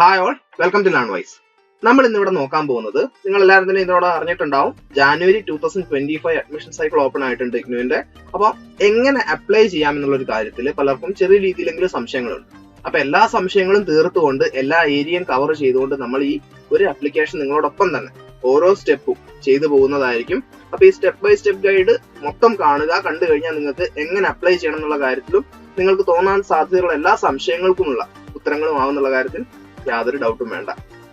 Hi all welcome to Learnwise നമ്മൾ ഇന്നിവിടെ നോക്കാൻ പോകുന്നത് നിങ്ങൾ എല്ലാവരും തന്നെ ഇതിനോട് അറിഞ്ഞിട്ടുണ്ടാവും. January two thousand twenty five admission cycle open ആയിട്ടുണ്ട് ഇഗ്നുവിന്റെ. അപ്പൊ എങ്ങനെ അപ്ലൈ ചെയ്യാം എന്നുള്ള ഒരു കാര്യത്തിൽ പലർക്കും ചെറിയ രീതിയിലെങ്കിലും സംശയങ്ങളുണ്ട്. അപ്പൊ എല്ലാ സംശയങ്ങളും തീർത്തുകൊണ്ട് എല്ലാ ഏരിയയും കവർ ചെയ്തുകൊണ്ട് നമ്മൾ ഈ ഒരു ആപ്ലിക്കേഷൻ നിങ്ങളോടൊപ്പം തന്നെ ഓരോ സ്റ്റെപ്പും ചെയ്തു പോകുന്നതായിരിക്കും. അപ്പൊ ഈ സ്റ്റെപ്പ് ബൈ സ്റ്റെപ്പ് ഗൈഡ് മൊത്തം കാണുക കണ്ടു കഴിഞ്ഞാൽ നിങ്ങൾക്ക് എങ്ങനെ അപ്ലൈ ചെയ്യണം എന്നുള്ള കാര്യത്തിലും നിങ്ങൾക്ക് തോന്നാൻ സാധ്യതയുള്ള എല്ലാ സംശയങ്ങൾക്കുമുള്ള ഉത്തരങ്ങളും ആവുന്നുള്ള കാര്യത്തിൽ യാതൊരു ഡൗട്ടും വേണ്ട.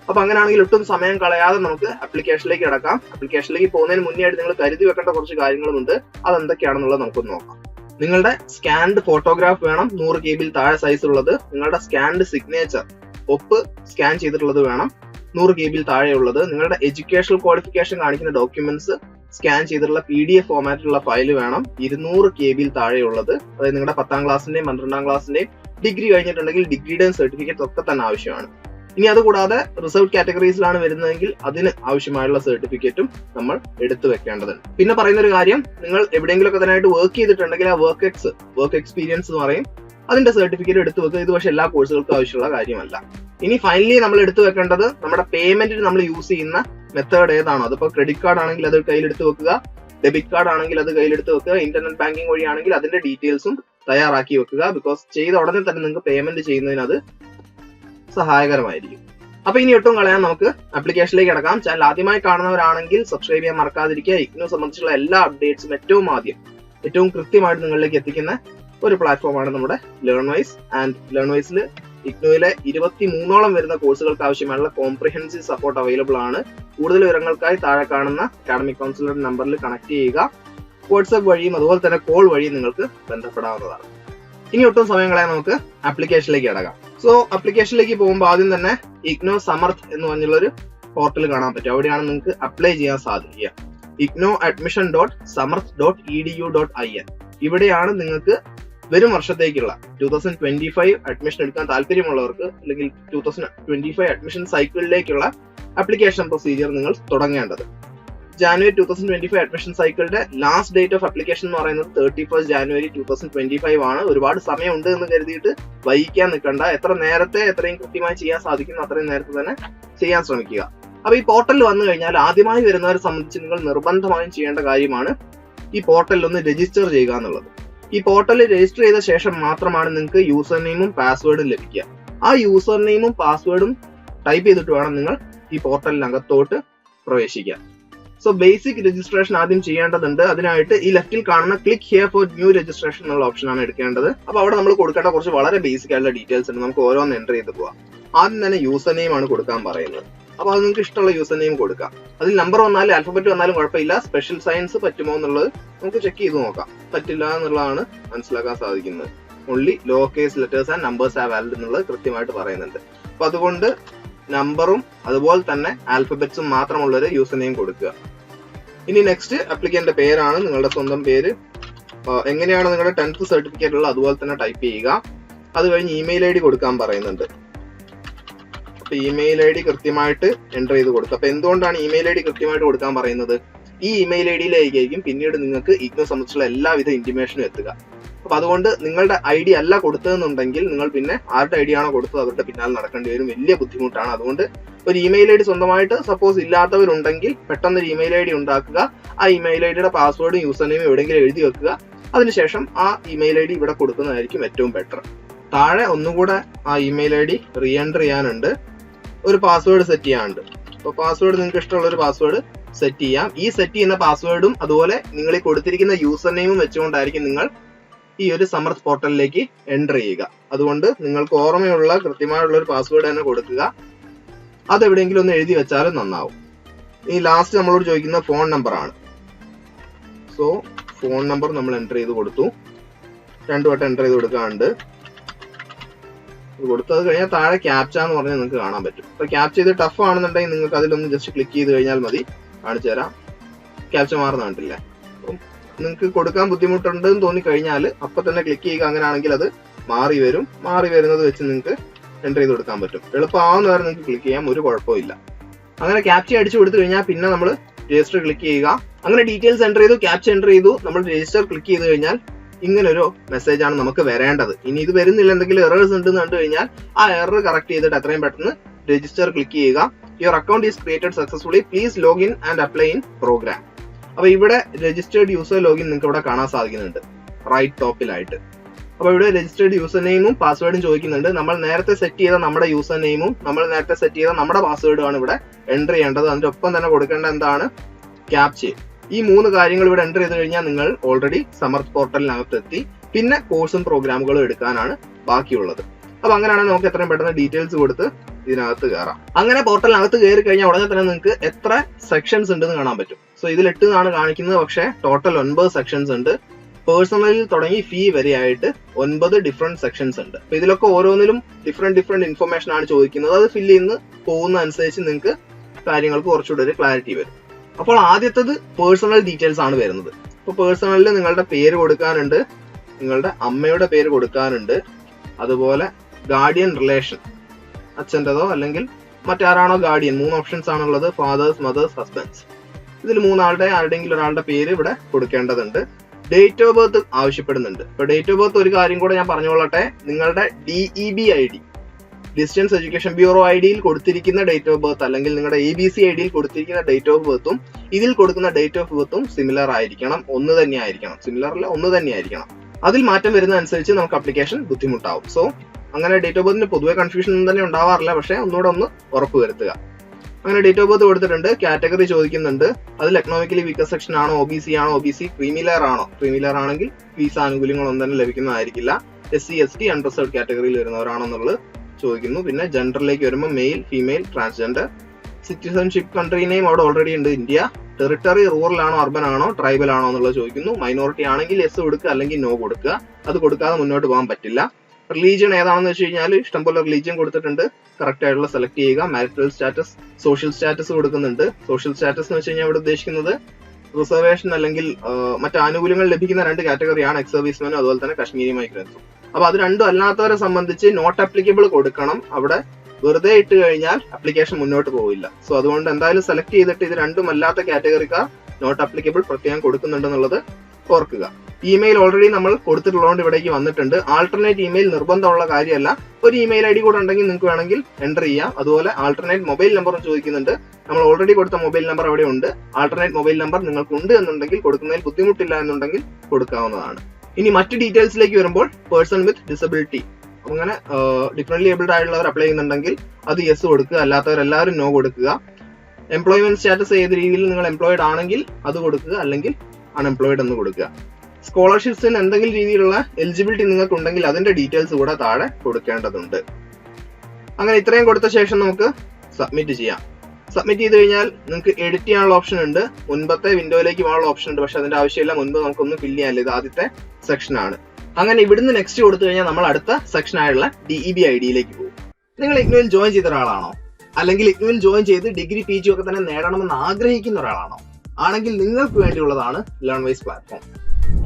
അപ്പൊ അങ്ങനെയാണെങ്കിൽ ഒട്ടും സമയം കളയാതെ നമുക്ക് അപ്ലിക്കേഷനിലേക്ക് കിടക്കാം. അപ്ലിക്കേഷനിലേക്ക് പോകുന്നതിന് മുന്നേ ആയിട്ട് നിങ്ങൾ കരുതി വെക്കേണ്ട കുറച്ച് കാര്യങ്ങളുമുണ്ട്. അതെന്തൊക്കെയാണെന്നുള്ളത് നമുക്കൊന്ന് നോക്കാം. നിങ്ങളുടെ സ്കാൻഡ് ഫോട്ടോഗ്രാഫ് വേണം. നൂറ് കെ ബിയിൽ താഴെ സൈസ് ഉള്ളത്. നിങ്ങളുടെ സ്കാൻഡ് സിഗ്നേച്ചർ ഒപ്പ് സ്കാൻ ചെയ്തിട്ടുള്ളത് വേണം. നൂറ് കെ ബിയിൽ താഴെയുള്ളത് നിങ്ങളുടെ എഡ്യൂക്കേഷണൽ ക്വാളിഫിക്കേഷൻ കാണിക്കുന്ന ഡോക്യുമെന്റ്സ് സ്കാൻ ചെയ്തിട്ടുള്ള പി ഡി എഫ് ഫോമാറ്റിലുള്ള ഫയൽ വേണം. ഇരുന്നൂറ് കെ ബിയിൽ താഴെയുള്ളത് അതായത് നിങ്ങളുടെ പത്താം ക്ലാസ്സിന്റെയും പന്ത്രണ്ടാം ക്ലാസ്സിന്റെയും ഡിഗ്രി കഴിഞ്ഞിട്ടുണ്ടെങ്കിൽ ഡിഗ്രിയുടെയും സർട്ടിഫിക്കറ്റ് ഒക്കെ തന്നെ ആവശ്യമാണ്. ഇനി അതുകൂടാതെ റിസർവ് കാറ്റഗറീസിലാണ് വരുന്നതെങ്കിൽ അതിന് ആവശ്യമായുള്ള സർട്ടിഫിക്കറ്റും നമ്മൾ എടുത്തു വെക്കേണ്ടതുണ്ട്. പിന്നെ പറയുന്ന ഒരു കാര്യം നിങ്ങൾ എവിടെയെങ്കിലും ഒക്കെ തന്നെ വർക്ക് ചെയ്തിട്ടുണ്ടെങ്കിൽ ആ വർക്ക് എക്സ് വർക്ക് എക്സ്പീരിയൻസ് എന്ന് പറയും. അതിന്റെ സർട്ടിഫിക്കറ്റ് എടുത്തു വെക്കുക. ഇത് പക്ഷേ എല്ലാ കോഴ്സുകൾക്കും ആവശ്യമുള്ള കാര്യമല്ല. ഇനി ഫൈനലി നമ്മൾ എടുത്തു വെക്കേണ്ടത് നമ്മുടെ പേയ്മെന്റിന് നമ്മൾ യൂസ് ചെയ്യുന്ന മെത്തേഡ് ഏതാണോ? അതിപ്പോ ക്രെഡിറ്റ് കാർഡ് ആണെങ്കിൽ അത് കയ്യിലെടുത്ത് വെക്കുക ഡെബിറ്റ് കാർഡ് ആണെങ്കിൽ അത് കയ്യിലെടുത്ത് വെക്കുക ഇന്റർനെറ്റ് ബാങ്കിങ് വഴിയാണെങ്കിൽ അതിന്റെ ഡീറ്റെയിൽസും തയ്യാറാക്കി വെക്കുക. ബിക്കോസ് ചെയ്ത ഉടനെ തന്നെ നിങ്ങൾക്ക് പേയ്മെന്റ് ചെയ്യുന്നതിന് അത് സഹായകരമായിരിക്കും. അപ്പൊ ഇനി ഒട്ടും കളയാൻ നമുക്ക് ആപ്ലിക്കേഷനിലേക്ക് കിടക്കാം. ചാനൽ ആദ്യമായി കാണുന്നവരാണെങ്കിൽ സബ്സ്ക്രൈബ് ചെയ്യാൻ മറക്കാതിരിക്കുക. ഇഗ്നോ സംബന്ധിച്ചുള്ള എല്ലാ അപ്ഡേറ്റ്സും ഏറ്റവും ആദ്യം ഏറ്റവും കൃത്യമായിട്ട് നിങ്ങളിലേക്ക് എത്തിക്കുന്ന ഒരു പ്ലാറ്റ്ഫോമാണ് നമ്മുടെ ലേൺ വൈസ് ആൻഡ് ലേൺ വൈസിൽ ഇഗ്നോയിലെ ഇരുപത്തി മൂന്നോളം വരുന്ന കോഴ്സുകൾക്ക് ആവശ്യമായുള്ള കോംപ്രിഹെൻസീവ് സപ്പോർട്ട് അവൈലബിൾ ആണ്. കൂടുതൽ വിവരങ്ങൾക്കായി താഴെ കാണുന്ന അക്കാഡമിക് കൗൺസിലർ നമ്പറിൽ കണക്ട് ചെയ്യുക. വാട്സ്ആപ്പ് വഴിയും അതുപോലെ തന്നെ കോൾ വഴിയും നിങ്ങൾക്ക് ബന്ധപ്പെടാവുന്നതാണ്. ഇനി ഒട്ടും സമയം കളയാൻ നമുക്ക് ആപ്ലിക്കേഷനിലേക്ക് ഇടകാം സോ ആപ്ലിക്കേഷനിലേക്ക് പോകുമ്പോൾ ആദ്യം തന്നെ ഇഗ്നോ സമർത്ഥ് എന്ന് പറഞ്ഞുള്ള ഒരു പോർട്ടൽ കാണാൻ പറ്റും. അവിടെയാണ് നിങ്ങൾക്ക് അപ്ലൈ ചെയ്യാൻ സാധിക്കുക. IGNOU admission dot Samarth dot E D U dot I N ഇവിടെയാണ് നിങ്ങൾക്ക് വരും വർഷത്തേക്കുള്ള two thousand twenty five admission എടുക്കാൻ താല്പര്യമുള്ളവർക്ക് അല്ലെങ്കിൽ two thousand twenty five admission സൈക്കിളിലേക്കുള്ള application procedure നിങ്ങൾ തുടങ്ങേണ്ടത്. January two thousand twenty five admission സൈക്കിളിന്റെ ലാസ്റ്റ് ഡേറ്റ് ഓഫ് അപ്ലിക്കേഷൻ എന്ന് പറയുന്നത് thirty first January two thousand twenty five ആണ്. ഒരുപാട് സമയമുണ്ട് എന്ന് കരുതിയിട്ട് വൈകിക്കാൻ നിൽക്കണ്ട. എത്ര നേരത്തെ എത്രയും കൃത്യമായി ചെയ്യാൻ സാധിക്കുന്നു അത്രയും നേരത്തെ തന്നെ ചെയ്യാൻ ശ്രമിക്കുക. അപ്പൊ ഈ പോർട്ടലിൽ വന്നു കഴിഞ്ഞാൽ ആദ്യമായി വരുന്നവരെ സംബന്ധിച്ച് നിങ്ങൾ നിർബന്ധമായും ചെയ്യേണ്ട കാര്യമാണ് ഈ പോർട്ടലിൽ ഒന്ന് രജിസ്റ്റർ ചെയ്യുക എന്നുള്ളത്. ഈ പോർട്ടലിൽ രജിസ്റ്റർ ചെയ്ത ശേഷം മാത്രമാണ് നിങ്ങൾക്ക് യൂസർ നെയിമും പാസ്വേഡും ലഭിക്കുക. ആ യൂസർ നെയിമും പാസ്വേഡും ടൈപ്പ് ചെയ്തിട്ട് വേണം നിങ്ങൾ ഈ പോർട്ടലിനകത്തോട്ട് പ്രവേശിക്കാൻ. സോ ബേസിക് രജിസ്ട്രേഷൻ ആദ്യം ചെയ്യേണ്ടതുണ്ട്. അതിനായിട്ട് ഈ ലെഫ്റ്റിൽ കാണുന്ന click here for new registration എന്നുള്ള ഓപ്ഷനാണ് എടുക്കേണ്ടത്. അപ്പൊ അവിടെ നമ്മൾ കൊടുക്കേണ്ട കുറച്ച് വളരെ ബേസിക് ആയിട്ടുള്ള ഡീറ്റെയിൽസ് ഉണ്ട്. നമുക്ക് ഓരോന്ന് എന്റർ ചെയ്ത് പോവാം. ആദ്യം തന്നെ യൂസർ നെയിം ആണ് കൊടുക്കാൻ പറയുന്നത്. അപ്പൊ അത് നിങ്ങൾക്ക് ഇഷ്ടമുള്ള യൂസർ നെയിം കൊടുക്കാം. അതിൽ നമ്പർ വന്നാലും ആൽഫബറ്റ് വന്നാലും കുഴപ്പമില്ല. സ്പെഷ്യൽ സയൻസ് പറ്റുമോ എന്നുള്ളത് നമുക്ക് ചെക്ക് ചെയ്ത് നോക്കാം. പറ്റില്ല എന്നുള്ളതാണ് മനസ്സിലാക്കാൻ സാധിക്കുന്നത്. Only low case letters and numbers ആ വാലിഡ് എന്നുള്ളത് കൃത്യമായിട്ട് പറയുന്നുണ്ട്. അപ്പൊ അതുകൊണ്ട് നമ്പറും അതുപോലെ തന്നെ ആൽഫബറ്റ്സും മാത്രമുള്ള ഒരു യൂസർ നെയിം കൊടുക്കുക. ഇനി നെക്സ്റ്റ് അപ്ലിക്കന്റെ പേരാണ് നിങ്ങളുടെ സ്വന്തം പേര്. എങ്ങനെയാണ് നിങ്ങളുടെ ടെൻത്ത് സർട്ടിഫിക്കറ്റ് ഉള്ളത് അതുപോലെ തന്നെ ടൈപ്പ് ചെയ്യുക. അത് കഴിഞ്ഞ് ഇമെയിൽ ഐ ഡി കൊടുക്കാൻ പറയുന്നുണ്ട്. അപ്പൊ ഇമെയിൽ ഐ ഡി കൃത്യമായിട്ട് എന്റർ ചെയ്ത് കൊടുക്കുക. അപ്പൊ എന്തുകൊണ്ടാണ് ഇമെയിൽ ഐ ഡി കൃത്യമായിട്ട് കൊടുക്കാൻ പറയുന്നത്? ഈ ഇമെയിൽ ഐ ഡിയിലേക്കായിരിക്കും പിന്നീട് നിങ്ങൾക്ക് ഇഗ്നോ സംബന്ധിച്ചുള്ള എല്ലാവിധ ഇന്റിമേഷനും എത്തുക. അപ്പൊ അതുകൊണ്ട് നിങ്ങളുടെ ഐ ഡി അല്ല കൊടുത്തതെന്നുണ്ടെങ്കിൽ നിങ്ങൾ പിന്നെ ആരുടെ ഐ ഡി ആണോ കൊടുത്തത് അവരുടെ പിന്നാലെ നടക്കേണ്ടി വരും. വലിയ ബുദ്ധിമുട്ടാണ്. അതുകൊണ്ട് ഒരു ഇമെയിൽ ഐ ഡി സ്വന്തമായിട്ട് സപ്പോസ് ഇല്ലാത്തവരുണ്ടെങ്കിൽ പെട്ടെന്ന് ഒരു ഇമെയിൽ ഐ ഡി ഉണ്ടാക്കുക. ആ ഇമെയിൽ ഐ ഡിയുടെ പാസ്വേഡും യൂസർ നെയിമും എവിടെയെങ്കിലും എഴുതി വെക്കുക. അതിനുശേഷം ആ ഇമെയിൽ ഐ ഡി ഇവിടെ കൊടുക്കുന്നതായിരിക്കും ഏറ്റവും ബെറ്റർ താഴെ ഒന്നുകൂടെ ആ ഇമെയിൽ ഐ ഡി റീ ചെയ്യാനുണ്ട്. ഒരു പാസ്വേഡ് സെറ്റ് ചെയ്യാനുണ്ട്. അപ്പോൾ പാസ്വേഡ് നിങ്ങൾക്ക് ഇഷ്ടമുള്ള ഒരു പാസ്വേഡ് സെറ്റ് ചെയ്യാം. ഈ സെറ്റ് ചെയ്യുന്ന പാസ്വേഡും അതുപോലെ നിങ്ങൾ ഈ കൊടുത്തിരിക്കുന്ന യൂസർ നെയിമും വെച്ചുകൊണ്ടായിരിക്കും നിങ്ങൾ ഈ ഒരു സമർത്ഥ് പോർട്ടലിലേക്ക് എന്റർ ചെയ്യുക. അതുകൊണ്ട് നിങ്ങൾക്ക് ഓർമ്മയുള്ള കൃത്യമായുള്ള ഒരു പാസ്വേഡ് തന്നെ കൊടുക്കുക. അത് എവിടെയെങ്കിലും ഒന്ന് എഴുതി വെച്ചാലും നന്നാവും. ഈ ലാസ്റ്റ് നമ്മളോട് ചോദിക്കുന്ന ഫോൺ നമ്പർ ആണ്. സോ ഫോൺ നമ്പർ നമ്മൾ എന്റർ ചെയ്ത് കൊടുത്തു. രണ്ടു വട്ടം എന്റർ ചെയ്ത് കൊടുക്കാണ്ട്. കൊടുത്തു. അത് കഴിഞ്ഞാൽ താഴെ ക്യാപ്ച എന്ന് പറഞ്ഞാൽ നിങ്ങൾക്ക് കാണാൻ പറ്റും. ഇപ്പൊ ക്യാപ്ച ചെയ്ത് ടഫ് ആണെന്നുണ്ടെങ്കിൽ നിങ്ങൾക്ക് അതിലൊന്ന് ജസ്റ്റ് ക്ലിക്ക് ചെയ്ത് കഴിഞ്ഞാൽ മതി. കാണിച്ചു തരാം. ക്യാപ്ച മാറുന്ന കണ്ടില്ലേ അപ്പം നിങ്ങൾക്ക് കൊടുക്കാൻ ബുദ്ധിമുട്ടുണ്ട് എന്ന് തോന്നി കഴിഞ്ഞാൽ അപ്പൊ തന്നെ ക്ലിക്ക് ചെയ്യുക. അങ്ങനെയാണെങ്കിൽ അത് മാറി വരും. മാറി വരുന്നത് വെച്ച് നിങ്ങൾക്ക് എന്റർ ചെയ്ത് കൊടുക്കാൻ പറ്റും. എളുപ്പമാവുന്ന വരെ നിങ്ങൾക്ക് ക്ലിക്ക് ചെയ്യാം. ഒരു കുഴപ്പമില്ല അങ്ങനെ ക്യാപ്ച അടിച്ചു കൊടുത്തു കഴിഞ്ഞാൽ പിന്നെ നമ്മൾ രജിസ്റ്റർ ക്ലിക്ക് ചെയ്യുക. അങ്ങനെ ഡീറ്റെയിൽസ് എന്റർ ചെയ്തു. ക്യാപ്ച എന്റർ ചെയ്തു. നമ്മൾ രജിസ്റ്റർ ക്ലിക്ക് ചെയ്ത് കഴിഞ്ഞാൽ ഇങ്ങനൊരു ആണ് നമുക്ക് വരേണ്ടത്. ഇനി ഇത് വരുന്നില്ല. എന്തെങ്കിലും എറേഴ്സ് ഉണ്ടെന്ന് കണ്ടു കഴിഞ്ഞാൽ ആ എറർ കറക്റ്റ് ചെയ്തിട്ട് എത്രയും പെട്ടെന്ന് രജിസ്റ്റർ ക്ലിക്ക് ചെയ്യുക. Your account is created successfully please login and apply in program അപ്പൊ ഇവിടെ രജിസ്റ്റേർഡ് യൂസർ ലോഗിൻ നിങ്ങൾക്ക് ഇവിടെ കാണാൻ സാധിക്കുന്നുണ്ട്. റൈറ്റ് ടോപ്പിലായിട്ട് അപ്പൊ ഇവിടെ രജിസ്റ്റേർഡ് യൂസർ നെയിമും പാസ്വേഡും ചോദിക്കുന്നുണ്ട്. നമ്മൾ നേരത്തെ സെറ്റ് ചെയ്ത നമ്മുടെ യൂസർ നെയിമും നമ്മൾ നേരത്തെ സെറ്റ് ചെയ്ത നമ്മുടെ പാസ്വേഡും ആണ് ഇവിടെ എന്റർ ചെയ്യേണ്ടത്. അതിന്റെ ഒപ്പം തന്നെ കൊടുക്കേണ്ട എന്താണ്? ക്യാപ്ചെ ഈ മൂന്ന് കാര്യങ്ങൾ ഇവിടെ എന്റർ ചെയ്ത് കഴിഞ്ഞാൽ നിങ്ങൾ ഓൾറെഡി സമർത്ഥ് പോർട്ടലിനകത്ത് എത്തി പിന്നെ കോഴ്സും പ്രോഗ്രാമുകളും എടുക്കാനാണ് ബാക്കിയുള്ളത്. അപ്പൊ അങ്ങനെയാണെങ്കിൽ നമുക്ക് എത്രയും പെട്ടെന്ന് ഡീറ്റെയിൽസ് കൊടുത്ത് ഇതിനകത്ത് കയറാം അങ്ങനെ പോർട്ടലിനകത്ത് കയറി കഴിഞ്ഞാൽ ഉടനെ തന്നെ നിങ്ങൾക്ക് എത്ര സെക്ഷൻസ് ഉണ്ടെന്ന് കാണാൻ പറ്റും. സോ ഇതിൽ എട്ട് എന്നാണ് കാണിക്കുന്നത് പക്ഷേ ടോട്ടൽ ഒൻപത് സെക്ഷൻസ് ഉണ്ട്. പേഴ്സണലിൽ തുടങ്ങി ഫീ വരെയായിട്ട് ഒൻപത് ഡിഫറെന്റ് സെക്ഷൻസ് ഉണ്ട്. അപ്പൊ ഇതിലൊക്കെ ഓരോന്നിലും ഡിഫറെന്റ് ഡിഫറെന്റ് ഇൻഫർമേഷൻ ആണ് ചോദിക്കുന്നത്. അത് ഫില്ല് ചെയ്യുന്ന പോകുന്ന അനുസരിച്ച് നിങ്ങൾക്ക് കാര്യങ്ങൾക്ക് കുറച്ചുകൂടി ഒരു ക്ലാരിറ്റി വരും. അപ്പോൾ ആദ്യത്തത് പേഴ്സണൽ ഡീറ്റെയിൽസ് ആണ് വരുന്നത്. അപ്പോൾ പേഴ്സണലിൽ നിങ്ങളുടെ പേര് കൊടുക്കാനുണ്ട് നിങ്ങളുടെ അമ്മയുടെ പേര് കൊടുക്കാനുണ്ട് അതുപോലെ ഗാർഡിയൻ റിലേഷൻ അച്ഛന്റെതോ അല്ലെങ്കിൽ മറ്റാരാണോ ഗാർഡിയൻ മൂന്ന് ഓപ്ഷൻസ് ആണുള്ളത്. ഫാദേഴ്സ് മദേഴ്സ് ഹസ്ബൻഡ്സ് ഇതിൽ മൂന്നാളുടെ ആരുടെയെങ്കിലും ഒരാളുടെ പേര് ഇവിടെ കൊടുക്കേണ്ടതുണ്ട്. ഡേറ്റ് ഓഫ് ബർത്ത് ആവശ്യപ്പെടുന്നുണ്ട്. ഇപ്പൊ ഡേറ്റ് ഓഫ് ബർത്ത് ഒരു കാര്യം കൂടെ ഞാൻ പറഞ്ഞുകൊള്ളട്ടെ. നിങ്ങളുടെ DE B I D distance education bureau I ഡിയിൽ കൊടുത്തിരിക്കുന്ന ഡേറ്റ് ഓഫ് ബർത്ത് അല്ലെങ്കിൽ നിങ്ങളുടെ എ ബി സി ഐ ഡിയിൽ കൊടുത്തിരിക്കുന്ന ഡേറ്റ് ഓഫ് ബർത്തും ഇതിൽ കൊടുക്കുന്ന ഡേറ്റ് ഓഫ് ബർത്തും സിമിലർ ആയിരിക്കണം. ഒന്ന് തന്നെ ആയിരിക്കണം. സിമിലർ അല്ല ഒന്ന് തന്നെ ആയിരിക്കണം. അതിൽ മാറ്റം വരുന്ന അനുസരിച്ച് നമുക്ക് അപ്ലിക്കേഷൻ ബുദ്ധിമുട്ടാവും. സോ അങ്ങനെ ഡേറ്റ് ഓഫ് ബർത്തിന് പൊതുവെ കൺഫ്യൂഷൻ ഒന്നും തന്നെ ഉണ്ടാവാറില്ല. പക്ഷേ ഒന്നുകൂടെ ഒന്ന് ഉറപ്പ് വരുത്തുക. അങ്ങനെ ഡേറ്റ് ഓഫ് ബർത്ത് കൊടുത്തിട്ടുണ്ട്. കാറ്റഗറി ചോദിക്കുന്നുണ്ട്. അതിൽ എക്കണോമിക്കലി വീക്കർ സെക്ഷൻ ആണോ ഒ ബി സി ആണോ O B C creamy layer ആണോ? ക്രീമിലെയർ ആണെങ്കിൽ ഫീസ് ആനുകൂല്യങ്ങളൊന്നും തന്നെ ലഭിക്കുന്നതായിരിക്കില്ല. S C S T unreserve കാറ്റഗറിയിൽ വരുന്നവരാണോ എന്നുള്ളത് ചോദിക്കുന്നു. പിന്നെ ജെൻഡറിലേക്ക് വരുമ്പോൾ male female transgender citizenship country name അവിടെ ഓൾറെഡി ഉണ്ട്. ഇന്ത്യ. ടെറിട്ടറി റൂറൽ ആണോ അർബൻ ആണോ ട്രൈബൽ ആണോ എന്നുള്ളത് ചോദിക്കുന്നു. മൈനോറിറ്റി ആണെങ്കിൽ എസ് കൊടുക്കുക അല്ലെങ്കിൽ നോ കൊടുക്കുക. അത് കൊടുക്കാതെ മുന്നോട്ട് പോകാൻ പറ്റില്ല. റിലീജിയൻ ഏതാണെന്ന് വെച്ച് കഴിഞ്ഞാൽ ഇഷ്ടംപോലെ റിലീജിയൻ കൊടുത്തിട്ടുണ്ട്. കറക്റ്റ് ആയിട്ടുള്ള സെലക്ട് ചെയ്യുക. മാരിറ്റൽ സ്റ്റാറ്റസ് സോഷ്യൽ സ്റ്റാറ്റസ് കൊടുക്കുന്നുണ്ട്. സോഷ്യൽ സ്റ്റാറ്റസ് എന്ന് വെച്ച് കഴിഞ്ഞാൽ ഇവിടെ ഉദ്ദേശിക്കുന്നത് റിസർവേഷൻ അല്ലെങ്കിൽ മറ്റു ആനുകൂല്യങ്ങൾ ലഭിക്കുന്ന രണ്ട് കാറ്റഗറിയാണ് എക്സ് സർവീസ്മാനും അതുപോലെ തന്നെ കശ്മീരി മൈഗ്രൻസും അപ്പൊ അത് രണ്ടും അല്ലാത്തവരെ സംബന്ധിച്ച് നോട്ട് അപ്ലിക്കബിൾ കൊടുക്കണം. അവിടെ വെറുതെ ഇട്ട് കഴിഞ്ഞാൽ അപ്ലിക്കേഷൻ മുന്നോട്ട് പോവില്ല. സോ അതുകൊണ്ട് എന്തായാലും സെലക്ട് ചെയ്തിട്ട് ഇത് രണ്ടും അല്ലാത്ത കാറ്റഗറിക്കാർ നോട്ട് അപ്ലിക്കബിൾ പ്രത്യേകം കൊടുക്കുന്നുണ്ടെന്നുള്ളത് ഓർക്കുക. ഇമെയിൽ ഓൾറെഡി നമ്മൾ കൊടുത്തിട്ടുള്ളതുകൊണ്ട് ഇവിടേക്ക് വന്നിട്ടുണ്ട്. ആൾട്ടർനേറ്റ് ഇമെയിൽ നിർബന്ധമുള്ള കാര്യമല്ല. ഒരു ഇമെയിൽ ഐ ഡി കൂടെ ഉണ്ടെങ്കിൽ നിങ്ങൾക്ക് വേണമെങ്കിൽ എന്റർ ചെയ്യാം. അതുപോലെ ആൾട്ടർനേറ്റ് മൊബൈൽ നമ്പറും ചോദിക്കുന്നുണ്ട്. നമ്മൾ ഓൾറെഡി കൊടുത്ത മൊബൈൽ നമ്പർ അവിടെ ഉണ്ട്. ആൾട്ടർനേറ്റ് മൊബൈൽ നമ്പർ നിങ്ങൾക്ക് ഉണ്ട് എന്നുണ്ടെങ്കിൽ കൊടുക്കുന്നതിൽ ബുദ്ധിമുട്ടില്ല എന്നുണ്ടെങ്കിൽ കൊടുക്കാവുന്നതാണ്. ഇനി മറ്റ് ഡീറ്റെയിൽസിലേക്ക് വരുമ്പോൾ പേഴ്സൺ വിത്ത് ഡിസബിലിറ്റി അങ്ങനെ ഡിഫറെന്റ്ലി ഏബിൾഡ് ആയിട്ടുള്ളവർ അപ്ലൈ ചെയ്യുന്നുണ്ടെങ്കിൽ അത് യെസ് കൊടുക്കുക. അല്ലാത്തവർ എല്ലാവരും നോ കൊടുക്കുക. എംപ്ലോയ്മെന്റ് സ്റ്റാറ്റസ് ഏത് രീതിയിൽ നിങ്ങൾ എംപ്ലോയിഡ് ആണെങ്കിൽ അത് കൊടുക്കുക. അല്ലെങ്കിൽ അൺഎംപ്ലോയിഡ് എന്ന് കൊടുക്കുക. സ്കോളർഷിപ്സിന് എന്തെങ്കിലും രീതിയിലുള്ള എലിജിബിലിറ്റി നിങ്ങൾക്ക് ഉണ്ടെങ്കിൽ അതിന്റെ ഡീറ്റെയിൽസ് കൂടെ താഴെ കൊടുക്കേണ്ടതുണ്ട്. അങ്ങനെ ഇത്രയും കൊടുത്ത ശേഷം നമുക്ക് സബ്മിറ്റ് ചെയ്യാം. സബ്മിറ്റ് ചെയ്ത് കഴിഞ്ഞാൽ നിങ്ങൾക്ക് എഡിറ്റ് ചെയ്യാനുള്ള ഓപ്ഷൻ ഉണ്ട്. മുൻപത്തെ വിൻഡോയിലേക്ക് പോകാനുള്ള ഓപ്ഷൻ ഉണ്ട്. പക്ഷെ അതിന്റെ ആവശ്യമില്ല. മുൻപ് നമുക്കൊന്നും ഫില്ല് ചെയ്യാനില്ല. ഇത് ആദ്യത്തെ സെക്ഷൻ ആണ്. അങ്ങനെ ഇവിടുന്ന് നെക്സ്റ്റ് കൊടുത്തു കഴിഞ്ഞാൽ നമ്മൾ അടുത്ത സെക്ഷൻ ആയുള്ള ഡിഇ ബി ഐ ഡിയിലേക്ക് പോകും. നിങ്ങൾ ഇഗ്നുവിൽ ജോയിൻ ചെയ്ത ഒരാളാണോ? അല്ലെങ്കിൽ ഇഗ്നുവിൽ ജോയിൻ ചെയ്ത് ഡിഗ്രി പി ജി ഒക്കെ തന്നെ നേടണമെന്ന് ആഗ്രഹിക്കുന്ന ഒരാളാണോ? ആണെങ്കിൽ നിങ്ങൾക്ക് വേണ്ടിയുള്ളതാണ് ലേൺ വൈസ് പ്ലാറ്റ്ഫോം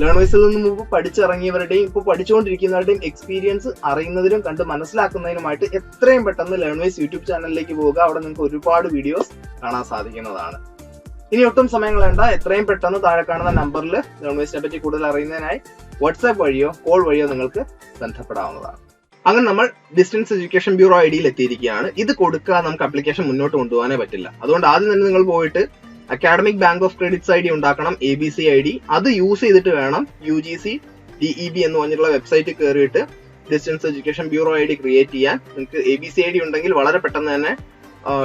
ലേൺ വൈസിൽ നിന്ന് മുമ്പ് പഠിച്ചിറങ്ങിയവരുടെയും ഇപ്പോൾ പഠിച്ചുകൊണ്ടിരിക്കുന്നവരുടെയും എക്സ്പീരിയൻസ് അറിയുന്നതിനും കണ്ട് മനസ്സിലാക്കുന്നതിനുമായിട്ട് എത്രയും പെട്ടെന്ന് ലേൺ വൈസ് യൂട്യൂബ് ചാനലിലേക്ക് പോവുക. അവിടെ നിങ്ങൾക്ക് ഒരുപാട് വീഡിയോസ് കാണാൻ സാധിക്കുന്നതാണ്. ഇനി ഒട്ടും സമയം കളയണ്ട. എത്രയും പെട്ടെന്ന് താഴെ കാണുന്ന നമ്പറിൽ ലേൺ വൈസിനെ പറ്റി കൂടുതൽ അറിയുന്നതിനായി വാട്സാപ്പ് വഴിയോ കോൾ വഴിയോ നിങ്ങൾക്ക് ബന്ധപ്പെടാവുന്നതാണ്. അങ്ങനെ നമ്മൾ ഡിസ്റ്റൻസ് എഡ്യൂക്കേഷൻ ബ്യൂറോ ഐ ഡിയിൽ എത്തിയിരിക്കുകയാണ്. ഇത് കൊടുക്കുക നമുക്ക് അപ്ലിക്കേഷൻ മുന്നോട്ട് കൊണ്ടുപോകാനേ പറ്റില്ല. അതുകൊണ്ട് ആദ്യം തന്നെ നിങ്ങൾ പോയിട്ട് academic bank of credits I D ഉണ്ടാക്കണം A B C I D അത് യൂസ് ചെയ്തിട്ട് വേണം U G C DE B എന്ന് പറഞ്ഞിട്ടുള്ള വെബ്സൈറ്റിൽ കയറിയിട്ട് distance education bureau I D create ചെയ്യാൻ. നിങ്ങൾക്ക് A B C I D ഉണ്ടെങ്കിൽ വളരെ പെട്ടെന്ന് തന്നെ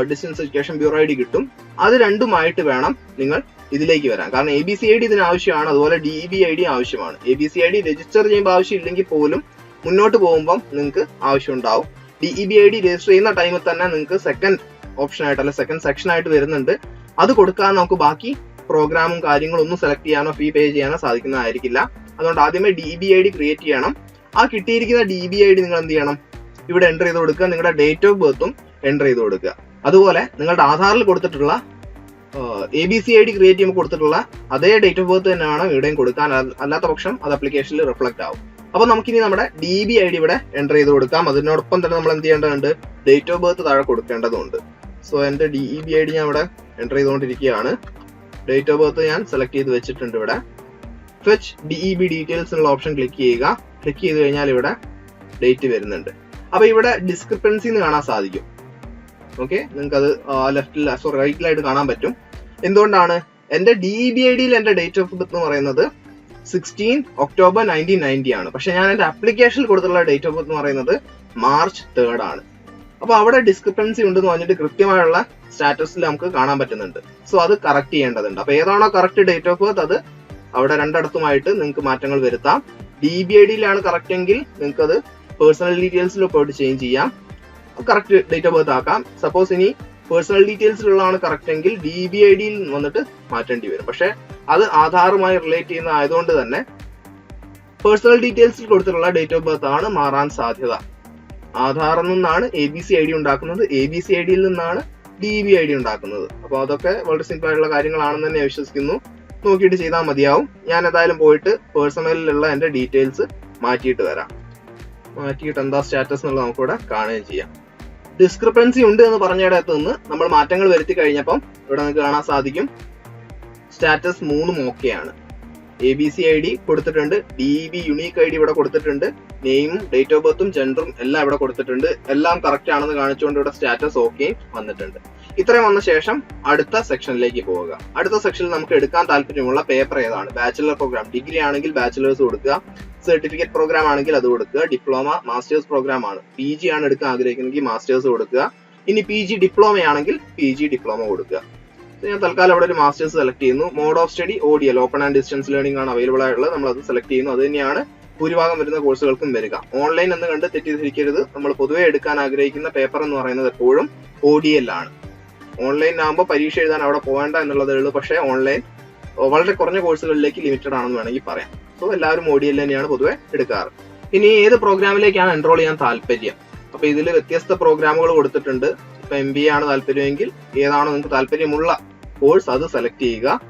distance education bureau I D കിട്ടും. അത് രണ്ടുമായിട്ട് വേണം നിങ്ങൾ ഇതിലേക്ക് വരാൻ. കാരണം A B C I D ഇതിന് ആവശ്യമാണ് അതുപോലെ D E B I D ആവശ്യമാണ്. A B C I D register ചെയ്യുമ്പോൾ ആവശ്യമില്ലെങ്കിൽ പോലും മുന്നോട്ട് പോകുമ്പം നിങ്ങൾക്ക് ആവശ്യമുണ്ടാവും E B I D register ചെയ്യുന്ന ടൈമിൽ തന്നെ നിങ്ങൾക്ക് സെക്കൻഡ് ഓപ്ഷൻ ആയിട്ട് അല്ലെ സെക്കൻഡ് സെക്ഷൻ ആയിട്ട് വരുന്നുണ്ട്. അത് കൊടുക്കാൻ നമുക്ക് ബാക്കി പ്രോഗ്രാമും കാര്യങ്ങളും ഒന്നും സെലക്ട് ചെയ്യാനോ ഫീ പേ ചെയ്യാനോ സാധിക്കുന്നതായിരിക്കില്ല. അതുകൊണ്ട് ആദ്യമേ D B I D create ചെയ്യണം. ആ കിട്ടിയിരിക്കുന്ന ഡി ബി ഐ ഡി നിങ്ങൾ എന്ത് ചെയ്യണം? ഇവിടെ എന്റർ ചെയ്ത് കൊടുക്കുക. നിങ്ങളുടെ ഡേറ്റ് ഓഫ് ബർത്തും എന്റർ ചെയ്ത് കൊടുക്കുക. അതുപോലെ നിങ്ങളുടെ ആധാറിൽ കൊടുത്തിട്ടുള്ള A B C I D create ചെയ്യുമ്പോൾ കൊടുത്തിട്ടുള്ള അതേ ഡേറ്റ് ഓഫ് ബർത്ത് തന്നെയാണ് ഇവിടെയും കൊടുക്കാൻ. അല്ലാത്ത പക്ഷം അത് അപ്ലിക്കേഷനിൽ റിഫ്ലക്ട് ആവും. അപ്പൊ നമുക്കിനി നമ്മുടെ ഡി ബി ഐ ഡി ഇവിടെ എന്റർ ചെയ്ത് കൊടുക്കാം. അതിനോടൊപ്പം തന്നെ നമ്മൾ എന്ത് ചെയ്യേണ്ടതുണ്ട്? ഡേറ്റ് ഓഫ് ബർത്ത് താഴെ കൊടുക്കേണ്ടതുണ്ട്. സോ എന്റെ D E B I D ഞാൻ ഇവിടെ എന്റർ ചെയ്തുകൊണ്ടിരിക്കുകയാണ്. ഡേറ്റ് ഓഫ് ബർത്ത് ഞാൻ സെലക്ട് ചെയ്ത് വെച്ചിട്ടുണ്ട് ഇവിടെ. Fetch D E B details എന്നുള്ള ഓപ്ഷൻ ക്ലിക്ക് ചെയ്യുക. ക്ലിക്ക് ചെയ്ത് കഴിഞ്ഞാൽ ഇവിടെ ഡേറ്റ് വരുന്നുണ്ട്. അപ്പൊ ഇവിടെ ഡിസ്ക്രിപ്പൻസി എന്ന് കാണാൻ സാധിക്കും. ഓക്കെ നിങ്ങൾക്ക് അത് ലെഫ്റ്റിൽ സോറി റൈറ്റിലായിട്ട് കാണാൻ പറ്റും. എന്തുകൊണ്ടാണ്? എന്റെ ഡി ഇ ബി ഐ ഡിയിൽ എന്റെ ഡേറ്റ് ഓഫ് ബർത്ത് എന്ന് പറയുന്നത് സിക്സ്റ്റീൻ ഒക്ടോബർ നയന്റീൻ നയന്റി ആണ്. പക്ഷെ ഞാൻ എന്റെ അപ്ലിക്കേഷനിൽ കൊടുത്തുള്ള ഡേറ്റ് ഓഫ് ബർത്ത് എന്ന് പറയുന്നത് മാർച്ച് തേർഡ് ആണ്. അപ്പൊ അവിടെ ഡിസ്ക്രിപ്പൻസി ഉണ്ടെന്ന് പറഞ്ഞിട്ട് കൃത്യമായുള്ള സ്റ്റാറ്റസിൽ നമുക്ക് കാണാൻ പറ്റുന്നുണ്ട്. സോ അത് കറക്റ്റ് ചെയ്യേണ്ടതുണ്ട്. അപ്പൊ ഏതാണോ കറക്റ്റ് ഡേറ്റ് ഓഫ് ബർത്ത് അത് അവിടെ രണ്ടിടത്തുമായിട്ട് നിങ്ങൾക്ക് മാറ്റങ്ങൾ വരുത്താം. ഡി ബി ഐ ഡിയിലാണ് കറക്റ്റ് എങ്കിൽ നിങ്ങൾക്ക് അത് പേഴ്സണൽ ഡീറ്റെയിൽസിൽ പോയിട്ട് ചേഞ്ച് ചെയ്യാം. കറക്റ്റ് ഡേറ്റ് ഓഫ് ബർത്ത് ആക്കാം. സപ്പോസ് ഇനി പേഴ്സണൽ ഡീറ്റെയിൽസിലുള്ളതാണ് കറക്റ്റ് എങ്കിൽ ഡി ബി ഐ ഡിയിൽ വന്നിട്ട് മാറ്റേണ്ടി വരും. പക്ഷെ അത് ആധാറുമായി റിലേറ്റ് ചെയ്യുന്ന ആയതുകൊണ്ട് തന്നെ പേഴ്സണൽ ഡീറ്റെയിൽസിൽ കൊടുത്തിട്ടുള്ള ഡേറ്റ് ഓഫ് ബർത്ത് ആണ് മാറാൻ സാധ്യത. ആധാറിൽ നിന്നാണ് A B C I D ഉണ്ടാക്കുന്നത്. എ ബി സി ഐ ഡിയിൽ നിന്നാണ് ഡി ബി ഐ ഡി ഉണ്ടാക്കുന്നത്. അപ്പോൾ അതൊക്കെ വളരെ സിമ്പിൾ ആയിട്ടുള്ള കാര്യങ്ങളാണെന്ന് തന്നെ വിശ്വസിക്കുന്നു. നോക്കിയിട്ട് ചെയ്താൽ മതിയാവും. ഞാൻ എന്തായാലും പോയിട്ട് പേഴ്സണലിലുള്ള എന്റെ ഡീറ്റെയിൽസ് മാറ്റിയിട്ട് വരാം. മാറ്റിയിട്ട് എന്താ സ്റ്റാറ്റസ് എന്നുള്ളത് നമുക്കിവിടെ കാണുകയും ചെയ്യാം. ഡിസ്ക്രിപ്പൻസി ഉണ്ട് എന്ന് പറഞ്ഞിടത്ത് നിന്ന് നമ്മൾ മാറ്റങ്ങൾ വരുത്തി കഴിഞ്ഞപ്പം ഇവിടെ നിങ്ങൾക്ക് കാണാൻ സാധിക്കും. സ്റ്റാറ്റസ് മൂന്നും ഓക്കെയാണ് A B C I D കൊടുത്തിട്ടുണ്ട്. D B unique I D ഇവിടെ കൊടുത്തിട്ടുണ്ട്. നെയിമും ഡേറ്റ് ഓഫ് ബർത്തും ജെൻഡറും എല്ലാം ഇവിടെ കൊടുത്തിട്ടുണ്ട്. എല്ലാം കറക്റ്റ് ആണെന്ന് കാണിച്ചുകൊണ്ട് ഇവിടെ സ്റ്റാറ്റസ് ഓക്കെ വന്നിട്ടുണ്ട്. ഇത്രയും വന്ന ശേഷം അടുത്ത സെക്ഷനിലേക്ക് പോവുക. അടുത്ത സെക്ഷനിൽ നമുക്ക് എടുക്കാൻ താല്പര്യമുള്ള പേപ്പർ ഏതാണ്? ബാച്ചിലർ പ്രോഗ്രാം ഡിഗ്രി ആണെങ്കിൽ ബാച്ചിലേഴ്സ് കൊടുക്കുക. സർട്ടിഫിക്കറ്റ് പ്രോഗ്രാം ആണെങ്കിൽ അത് കൊടുക്കുക. ഡിപ്ലോമ മാസ്റ്റേഴ്സ് പ്രോഗ്രാം ആണ്. പി ജി ആണ് എടുക്കാൻ ആഗ്രഹിക്കുന്നെങ്കിൽ മാസ്റ്റേഴ്സ് കൊടുക്കുക. ഇനി പി ജി ഡിപ്ലോമ ആണെങ്കിൽ പി ജി ഡിപ്ലോമ കൊടുക്കുക. ഞാൻ തൽക്കാലം അവിടെ ഒരു മാസ്റ്റേഴ്സ് സെലക്ട് ചെയ്യുന്നു. Mode of study ODL open and distance learning ആണ് അവൈലബിൾ ആയിട്ടുള്ളത്. നമ്മൾ അത് സെലക്ട് ചെയ്യുന്നു. അത് തന്നെയാണ് ഭൂരിഭാഗം വരുന്ന കോഴ്സുകൾക്കും വരിക. ഓൺലൈൻ എന്ന് കണ്ട് തെറ്റിദ്ധരിക്കരുത്. നമ്മൾ പൊതുവെ എടുക്കാൻ ആഗ്രഹിക്കുന്ന പേപ്പർ എന്ന് പറയുന്നത് എപ്പോഴും ഒ ഡി എൽ ആണ്. ഓൺലൈൻ ആകുമ്പോൾ പരീക്ഷ എഴുതാൻ അവിടെ പോകേണ്ട എന്നുള്ളതേ ഉള്ളൂ. പക്ഷേ ഓൺലൈൻ വളരെ കുറഞ്ഞ കോഴ്സുകളിലേക്ക് ലിമിറ്റഡ് ആണെന്ന് വേണമെങ്കിൽ പറയാം. സോ എല്ലാവരും ഒ ഡി എൽ തന്നെയാണ് പൊതുവെ എടുക്കാറ്. ഇനി ഏത് പ്രോഗ്രാമിലേക്കാണ് എൻറോൾ ചെയ്യാൻ താല്പര്യം? അപ്പൊ ഇതിൽ വ്യത്യസ്ത പ്രോഗ്രാമുകൾ കൊടുത്തിട്ടുണ്ട്. ഇപ്പൊ എം ബി ആണ് താല്പര്യമെങ്കിൽ ഏതാണോ നിങ്ങൾക്ക് താല്പര്യമുള്ള കോഴ്സ് അത് സെലക്ട് ചെയ്യുക.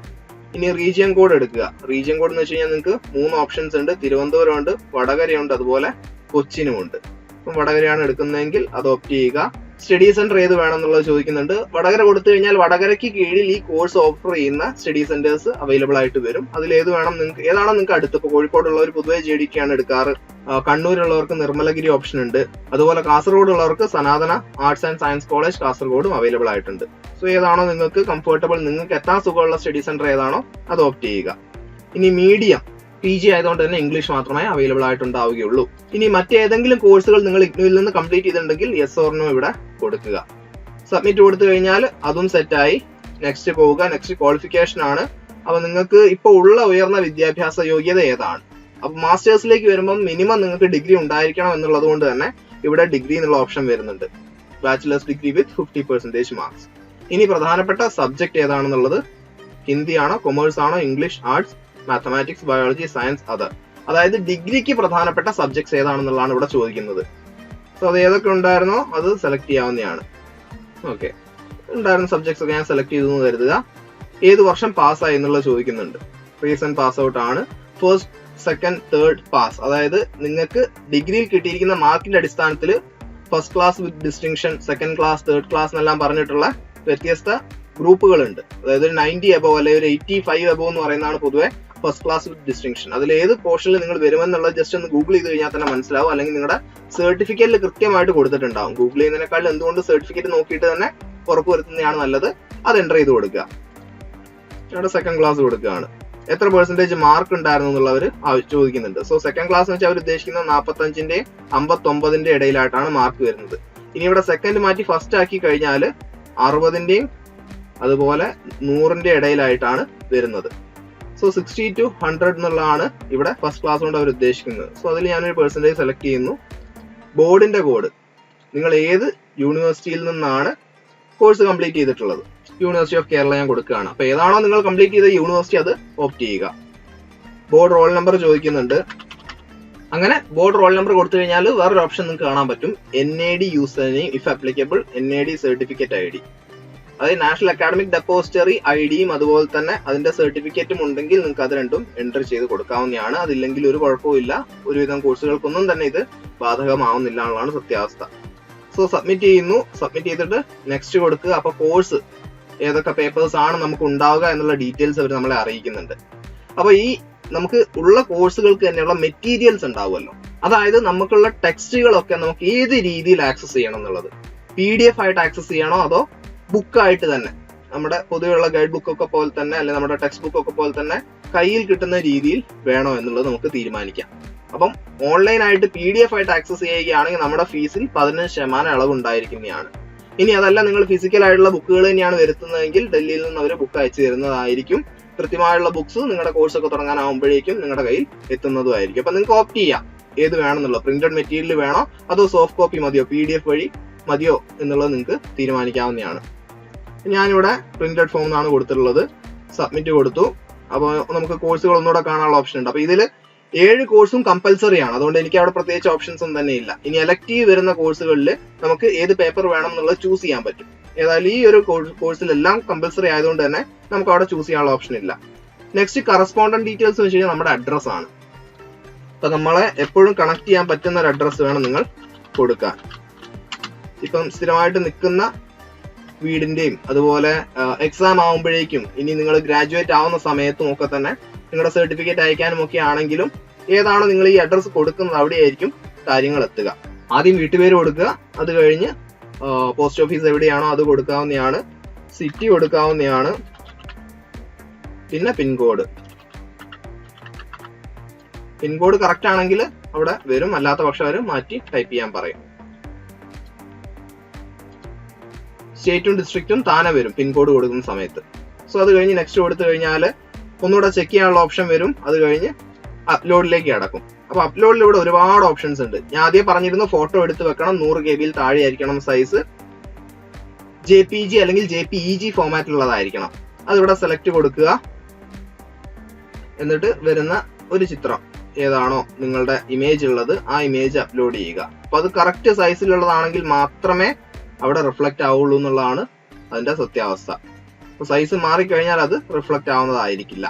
ഇനി റീജിയൻ കോഡ് എടുക്കുക. റീജിയൻ കോഡ് എന്ന് വെച്ച് കഴിഞ്ഞാൽ നിങ്ങൾക്ക് മൂന്ന് ഓപ്ഷൻസ് ഉണ്ട്. തിരുവനന്തപുരം ഉണ്ട് വടകരയുണ്ട് അതുപോലെ കൊച്ചിനും ഉണ്ട്. അപ്പം വടകരയാണ് എടുക്കുന്നതെങ്കിൽ അത് ഓപ്റ്റ് ചെയ്യുക. സ്റ്റഡി സെന്റർ ഏത് വേണമെന്നുള്ളത് ചോദിക്കുന്നുണ്ട്. വടകര കൊടുത്തു കഴിഞ്ഞാൽ വടകരയ്ക്ക് കീഴിൽ ഈ കോഴ്സ് ഓഫർ ചെയ്യുന്ന സ്റ്റഡി സെന്റേഴ്സ് അവൈലബിൾ ആയിട്ട് വരും. അതിൽ ഏത് വേണം നിങ്ങൾക്ക് ഏതാണോ നിങ്ങൾക്ക് അടുത്ത്. ഇപ്പോൾ കോഴിക്കോടുള്ളവർ പൊതുവെ ജെ ഡിക്കാണ് എടുക്കാറ്. കണ്ണൂരുള്ളവർക്ക് നിർമ്മലഗിരി ഓപ്ഷൻ ഉണ്ട്. അതുപോലെ കാസർഗോഡ് ഉള്ളവർക്ക് Sanathana arts and science college കാസർഗോഡും available ആയിട്ടുണ്ട്. ഏതാണോ നിങ്ങൾക്ക് കംഫർട്ടബിൾ നിങ്ങൾക്ക് എത്താൻ സുഖമുള്ള സ്റ്റഡി സെന്റർ ഏതാണോ അത് ഓപ്റ്റ് ചെയ്യുക. ഇനി മീഡിയം പി ജി ആയതുകൊണ്ട് തന്നെ ഇംഗ്ലീഷ് മാത്രമേ അവൈലബിൾ ആയിട്ടുണ്ടാവുകയുള്ളൂ. ഇനി മറ്റേതെങ്കിലും കോഴ്സുകൾ നിങ്ങൾ ഇഗ്നുവിൽ നിന്ന് കംപ്ലീറ്റ് ചെയ്തിട്ടുണ്ടെങ്കിൽ യെസ് ഓർണോ ഇവിടെ കൊടുക്കുക. സബ്മിറ്റ് കൊടുത്തു കഴിഞ്ഞാൽ അതും സെറ്റായി നെക്സ്റ്റ് പോവുക. നെക്സ്റ്റ് ക്വാളിഫിക്കേഷൻ ആണ്. അപ്പൊ നിങ്ങൾക്ക് ഇപ്പോൾ ഉള്ള ഉയർന്ന വിദ്യാഭ്യാസ യോഗ്യത ഏതാണ്? അപ്പൊ മാസ്റ്റേഴ്സിലേക്ക് വരുമ്പോൾ മിനിമം നിങ്ങൾക്ക് ഡിഗ്രി ഉണ്ടായിരിക്കണം എന്നുള്ളത് കൊണ്ട് തന്നെ ഇവിടെ ഡിഗ്രി എന്നുള്ള ഓപ്ഷൻ വരുന്നുണ്ട്. Bachelors degree with fifty percentage marks ഇനി പ്രധാനപ്പെട്ട സബ്ജക്ട് ഏതാണെന്നുള്ളത് ഹിന്ദി ആണോ കൊമേഴ്സ് ആണോ English arts mathematics biology science other അതായത് ഡിഗ്രിക്ക് പ്രധാനപ്പെട്ട സബ്ജക്ട്സ് ഏതാണെന്നുള്ളതാണ് ഇവിടെ ചോദിക്കുന്നത്. സോ അത് ഏതൊക്കെ ഉണ്ടായിരുന്നോ? അത് സെലക്ട് ചെയ്യാവുന്നതാണ്. ഓക്കെ ഉണ്ടായിരുന്ന സബ്ജക്ട്സ് ഒക്കെ ഞാൻ സെലക്ട് ചെയ്തു എന്ന് കരുതുക. ഏത് വർഷം പാസ്സായി എന്നുള്ളത് ചോദിക്കുന്നുണ്ട്. റീസെന്റ് പാസ് ഔട്ട് ആണ്. ഫസ്റ്റ് സെക്കൻഡ് തേർഡ് പാസ് അതായത് നിങ്ങൾക്ക് ഡിഗ്രിയിൽ കിട്ടിയിരിക്കുന്ന മാർക്കിന്റെ അടിസ്ഥാനത്തിൽ first class with distinction second class third class എന്നെല്ലാം പറഞ്ഞിട്ടുള്ള വ്യത്യസ്ത ഗ്രൂപ്പുകളുണ്ട്. അതായത് ഒരു നയന്റി എബോ അല്ലെങ്കിൽ ഒരു എയ്റ്റി ഫൈവ് എബോ എന്ന് പറയുന്നതാണ് പൊതുവെ ഫസ്റ്റ് ക്ലാസ് വിത്ത് ഡിസ്റ്റിങ്ഷൻ അതിൽ ഏത് പോർഷനിൽ നിങ്ങൾ വരുമെന്നുള്ളത് ജസ്റ്റ് ഒന്ന് ഗൂഗിൾ ചെയ്ത് കഴിഞ്ഞാൽ തന്നെ മനസ്സിലാവും. അല്ലെങ്കിൽ നിങ്ങളുടെ സർട്ടിഫിക്കറ്റിൽ കൃത്യമായിട്ട് കൊടുത്തിട്ടുണ്ടാവും. ഗൂഗിൾ ചെയ്യുന്നതിനേക്കാൾ എന്തുകൊണ്ട് സർട്ടിഫിക്കറ്റ് നോക്കിയിട്ട് തന്നെ ഉറപ്പുവരുത്തുന്നതാണ് നല്ലത്. അത് എന്റർ ചെയ്ത് കൊടുക്കുക. ഇവിടെ സെക്കൻഡ് ക്ലാസ് കൊടുക്കുകയാണ്. എത്ര പെർസെന്റേജ് മാർക്ക് ഉണ്ടായിരുന്നു എന്നുള്ളവർ ചോദിക്കുന്നുണ്ട്. സോ സെക്കൻഡ് ക്ലാസ് എന്ന് വെച്ചാൽ അവർ ഉദ്ദേശിക്കുന്നത് നാൽപ്പത്തഞ്ചിന്റെ അമ്പത്തൊമ്പതിന്റെ ഇടയിലായിട്ടാണ് മാർക്ക് വരുന്നത്. ഇനി ഇവിടെ സെക്കൻഡ് മാറ്റി ഫസ്റ്റ് ആക്കി കഴിഞ്ഞാൽ അറുപതിന്റെയും അതുപോലെ നൂറിന്റെ ഇടയിലായിട്ടാണ് വരുന്നത്. സോ സിക്സ്റ്റി ടു ഹൺഡ്രഡ് എന്നുള്ളതാണ് ഇവിടെ ഫസ്റ്റ് ക്ലാസ് കൊണ്ട് അവർ ഉദ്ദേശിക്കുന്നത്. സോ അതിൽ ഞാനൊരു പേഴ്സന്റേജ് സെലക്ട് ചെയ്യുന്നു. ബോർഡിന്റെ കോഡ് നിങ്ങൾ ഏത് യൂണിവേഴ്സിറ്റിയിൽ നിന്നാണ് കോഴ്സ് കംപ്ലീറ്റ് ചെയ്തിട്ടുള്ളത്? യൂണിവേഴ്സിറ്റി ഓഫ് കേരള ഞാൻ കൊടുക്കുകയാണ്. അപ്പോൾ ഏതാണോ നിങ്ങൾ കംപ്ലീറ്റ് ചെയ്ത യൂണിവേഴ്സിറ്റി അത് ഓപ്റ്റ് ചെയ്യുക. ബോർഡ് റോൾ നമ്പർ ചോദിക്കുന്നുണ്ട്. അങ്ങനെ ബോർഡ് റോൾ നമ്പർ കൊടുത്തു കഴിഞ്ഞാൽ വേറൊരു ഓപ്ഷൻ നിങ്ങൾക്ക് കാണാൻ പറ്റും. N A D user name if applicable N A D certificate I D അതായത് നാഷണൽ അക്കാഡമിക് ഡെപ്പോസിറ്ററി ഐ ഡിയും അതുപോലെ തന്നെ അതിന്റെ സർട്ടിഫിക്കറ്റും ഉണ്ടെങ്കിൽ നിങ്ങൾക്ക് അത് രണ്ടും എന്റർ ചെയ്ത് കൊടുക്കാവുന്നതാണ്. അതില്ലെങ്കിൽ ഒരു കുഴപ്പമില്ല ഒരുവിധം കോഴ്സുകൾക്കൊന്നും തന്നെ ഇത് ബാധകമാവുന്നില്ല എന്നുള്ളതാണ് സത്യാവസ്ഥ. സോ സബ്മിറ്റ് ചെയ്യുന്നു. സബ്മിറ്റ് ചെയ്തിട്ട് നെക്സ്റ്റ് കൊടുക്കുക. അപ്പൊ കോഴ്സ് ഏതൊക്കെ പേപ്പേഴ്സ് ആണ് നമുക്ക് ഉണ്ടാവുക എന്നുള്ള ഡീറ്റെയിൽസ് അവർ നമ്മളെ അറിയിക്കുന്നുണ്ട്. അപ്പൊ ഈ നമുക്ക് ഉള്ള കോഴ്സുകൾക്ക് തന്നെയുള്ള മെറ്റീരിയൽസ് ഉണ്ടാവുമല്ലോ. അതായത് നമുക്കുള്ള ടെക്സ്റ്റുകളൊക്കെ നമുക്ക് ഏത് രീതിയിൽ ആക്സസ് ചെയ്യണം എന്നുള്ളത്. പി ഡി എഫ് ആയിട്ട് ആക്സസ് ചെയ്യണോ അതോ ബുക്കായിട്ട് തന്നെ? നമ്മുടെ പൊതുവെയുള്ള ഗൈഡ് ബുക്ക് ഒക്കെ പോലെ തന്നെ അല്ലെങ്കിൽ നമ്മുടെ ടെക്സ്റ്റ് ബുക്ക് ഒക്കെ പോലെ തന്നെ കയ്യിൽ കിട്ടുന്ന രീതിയിൽ വേണോ എന്നുള്ളത് നമുക്ക് തീരുമാനിക്കാം. അപ്പം ഓൺലൈൻ ആയിട്ട് പി ഡി എഫ് ആയിട്ട് ആക്സസ് ചെയ്യുകയാണെങ്കിൽ നമ്മുടെ ഫീസിൽ പതിനഞ്ച് ശതമാനം ഇളവ് ഉണ്ടായിരിക്കുന്നതാണ് ഇനി അതല്ല നിങ്ങൾ ഫിസിക്കൽ ആയിട്ടുള്ള ബുക്കുകൾ തന്നെയാണ് വരുത്തുന്നതെങ്കിൽ ഡൽഹിയിൽ നിന്ന് അവർ ബുക്ക് അയച്ചു തരുന്നതായിരിക്കും. കൃത്യമായുള്ള ബുക്സ് നിങ്ങളുടെ കോഴ്സ് ഒക്കെ തുടങ്ങാനാവുമ്പോഴേക്കും നിങ്ങളുടെ കയ്യിൽ എത്തുന്നതുമായിരിക്കും. അപ്പൊ നിങ്ങൾക്ക് ഓപ്റ്റ് ചെയ്യാം. ഏത് വേണമെന്നുള്ളത്. പ്രിന്റഡ് മെറ്റീരിയൽ വേണോ? അതോ സോഫ്റ്റ് കോപ്പി മതിയോ? പി ഡി എഫ് വഴി മതിയോ എന്നുള്ളത് നിങ്ങൾക്ക് തീരുമാനിക്കാവുന്നതാണ്. ഞാനിവിടെ പ്രിന്റഡ് ഫോം എന്നാണ് കൊടുത്തിട്ടുള്ളത്. സബ്മിറ്റ് കൊടുത്തു. അപ്പോൾ നമുക്ക് കോഴ്സുകൾ ഒന്നുകൂടെ കാണാനുള്ള ഓപ്ഷൻ ഉണ്ട്. അപ്പൊ ഇതിൽ ഏഴ് കോഴ്സും കമ്പൽസറി ആണ്. അതുകൊണ്ട് എനിക്ക് അവിടെ പ്രത്യേകിച്ച് ഓപ്ഷൻസ് ഒന്നും തന്നെ ഇല്ല. ഇനി എലക്റ്റീവ് വരുന്ന കോഴ്സുകളിൽ നമുക്ക് ഏത് പേപ്പർ വേണം എന്നുള്ളത് ചൂസ് ചെയ്യാൻ പറ്റും. ഏതായാലും ഈ ഒരു കോഴ്സിലെല്ലാം കമ്പൽസറി ആയതുകൊണ്ട് തന്നെ നമുക്ക് അവിടെ ചൂസ് ചെയ്യാനുള്ള ഓപ്ഷൻ ഇല്ല. നെക്സ്റ്റ് കറസ്പോണ്ടന്റ് ഡീറ്റെയിൽസ് വെച്ച് കഴിഞ്ഞാൽ നമ്മുടെ അഡ്രസ് ആണ്. അപ്പൊ നമ്മളെ എപ്പോഴും കണക്ട് ചെയ്യാൻ പറ്റുന്ന ഒരു അഡ്രസ് വേണം നിങ്ങൾ കൊടുക്കാൻ ഇപ്പം സ്ഥിരമായിട്ട് നിൽക്കുന്ന വീടിന്റെയും അതുപോലെ എക്സാം ആവുമ്പോഴേക്കും ഇനി നിങ്ങൾ ഗ്രാജുവേറ്റ് ആവുന്ന സമയത്തും ഒക്കെ തന്നെ നിങ്ങളുടെ സർട്ടിഫിക്കറ്റ് അയക്കാനും ഒക്കെ ആണെങ്കിലും ഏതാണോ നിങ്ങൾ ഈ അഡ്രസ്സ് കൊടുക്കുന്നത് അവിടെയായിരിക്കും കാര്യങ്ങൾ എത്തുക. ആദ്യം വീട്ടുപേര് കൊടുക്കുക. അത് കഴിഞ്ഞ് പോസ്റ്റ് ഓഫീസ് എവിടെയാണോ അത് കൊടുക്കാവുന്നതാണ് സിറ്റി കൊടുക്കാവുന്നതാണ് പിന്നെ പിൻകോഡ് പിൻകോഡ് കറക്റ്റ് ആണെങ്കിൽ അവിടെ വരും. അല്ലാത്ത പക്ഷം അവർ മാറ്റി ടൈപ്പ് ചെയ്യാൻ പറയും. സ്റ്റേറ്റും ഡിസ്ട്രിക്റ്റും താനെ വരും പിൻകോഡ് കൊടുക്കുന്ന സമയത്ത്. സോ അത് കഴിഞ്ഞ് നെക്സ്റ്റ് കൊടുത്തു കഴിഞ്ഞാൽ ഒന്നുകൂടെ ചെക്ക് ചെയ്യാനുള്ള ഓപ്ഷൻ വരും. അത് കഴിഞ്ഞ് അപ്ലോഡിലേക്ക് കിടക്കും അപ്പൊ അപ്ലോഡിൽ ഇവിടെ ഒരുപാട് ഓപ്ഷൻസ് ഉണ്ട്. ഞാൻ ആദ്യം പറഞ്ഞിരുന്നു ഫോട്ടോ എടുത്ത് വെക്കണം നൂറ് കെ ബിയിൽ താഴെ ആയിരിക്കണം സൈസ് ജെ പി ജി അല്ലെങ്കിൽ ജെ പി ഇ ജി ഫോമാറ്റിലുള്ളതായിരിക്കണം അതിവിടെ സെലക്ട് കൊടുക്കുക. എന്നിട്ട് വരുന്ന ഒരു ചിത്രം ഏതാണോ നിങ്ങളുടെ ഇമേജ് ഉള്ളത് ആ ഇമേജ് അപ്ലോഡ് ചെയ്യുക. അപ്പൊ അത് കറക്റ്റ് സൈസിലുള്ളതാണെങ്കിൽ മാത്രമേ അവിടെ റിഫ്ലക്റ്റ് ആവുള്ളൂ എന്നുള്ളതാണ് അതിന്റെ സത്യാവസ്ഥ. സൈസ് മാറിക്കഴിഞ്ഞാൽ അത് റിഫ്ലക്റ്റ് ആവുന്നതായിരിക്കില്ല.